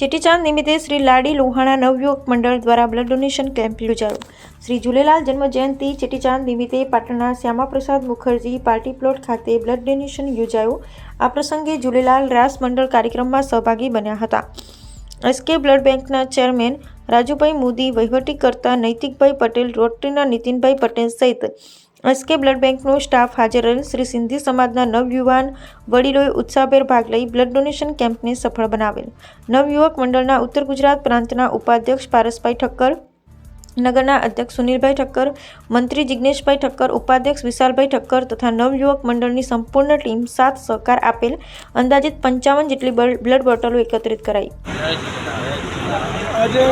ચેટીચાંદ નિમિત્તે શ્રી લાડી લોહાણા નવયુવક મંડળ દ્વારા બ્લડ ડોનેશન કેમ્પ યોજાયો. શ્રી ઝૂલેલાલ જન્મ જયંતિ ચેટીચાંદ નિમિત્તે પાટણના શ્યામાપ્રસાદ મુખર્જી પાર્ટી પ્લોટ ખાતે બ્લડ ડોનેશન યોજાયો. આ પ્રસંગે ઝૂલેલાલ રાસ મંડળ કાર્યક્રમમાં સહભાગી બન્યા હતા. એસકે બ્લડ બેંકના ચેરમેન રાજુભાઈ મોદી, વહીવટીકર્તા નૈતિકભાઈ પટેલ, રોટરીના નીતિનભાઈ પટેલ સહિત એસકે બ્લડ બેંકનો સ્ટાફ હાજર રહેલ શ્રી સિંધી સમાજના નવયુવાન વડીલોએ ઉત્સાહભેર ભાગ લઈ બ્લડ ડોનેશન કેમ્પને સફળ બનાવેલ. નવયુવક મંડળના ઉત્તર ગુજરાત પ્રાંતના ઉપાધ્યક્ષ પારસભાઈ ઠક્કર, નગરના અધ્યક્ષ સુનિલભાઈ ઠક્કર, મંત્રી જિજ્ઞેશભાઈ ઠક્કર, ઉપાધ્યક્ષ વિશાલભાઈ ઠક્કર તથા નવયુવક મંડળની સંપૂર્ણ ટીમ સાથ સહકાર આપેલ અંદાજિત પંચાવન જેટલી બ્લડ બોટલો એકત્રિત કરાઈ. આજે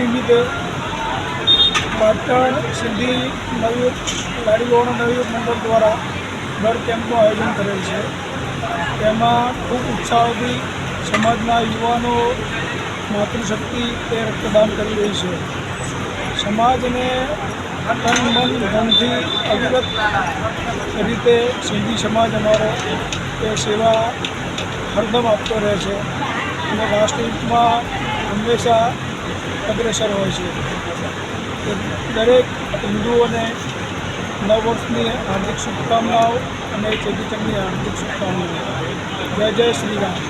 નિમિત્તે પાટણ સિદ્ધિ નવયુગ લાડીવાળા નવયુગ મંડળ દ્વારા બ્લડ કેમ્પનું આયોજન કરેલ છે. તેમાં ખૂબ ઉત્સાહથી સમાજના યુવાનો માતૃશક્તિ તે રક્તદાન કરી રહી છે. સમાજને તન મન ધનથી અવિરત રીતે સિંધી સમાજ અમારો એ સેવા હરદમ આપતો રહે છે અને રાષ્ટ્રહિતમાં હંમેશા અગ્રેસર હોય છે. દરેક હિન્દુઓને નવ વર્ષની હાર્દિક શુભકામનાઓ અને ચેટીચંદની હાર્દિક શુભકામનાઓ. જય જય શ્રી રામ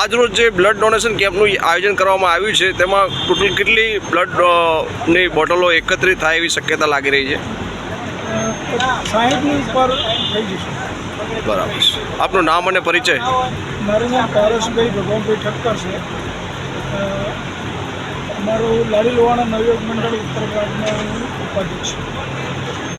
આજરોજ જે બ્લડ ડોનેશન કેમ્પનું આયોજન કરવામાં આવ્યું છે તેમાં ટોટલ કેટલી બ્લડની બોટલો એકત્રિત થાય એવી શક્યતા લાગી રહી છે? સાહીઠની ઉપર થઈ જશે. બરાબર. આપનું નામ અને પરિચય? મારું નામ પારસભાઈ ભગવાનભાઈ ઠક્કર છે. અ, મારું લાડી લોવાણા નવયોગ મંડળ ઉત્તર હું ઉપાધ્યક્ષ છું.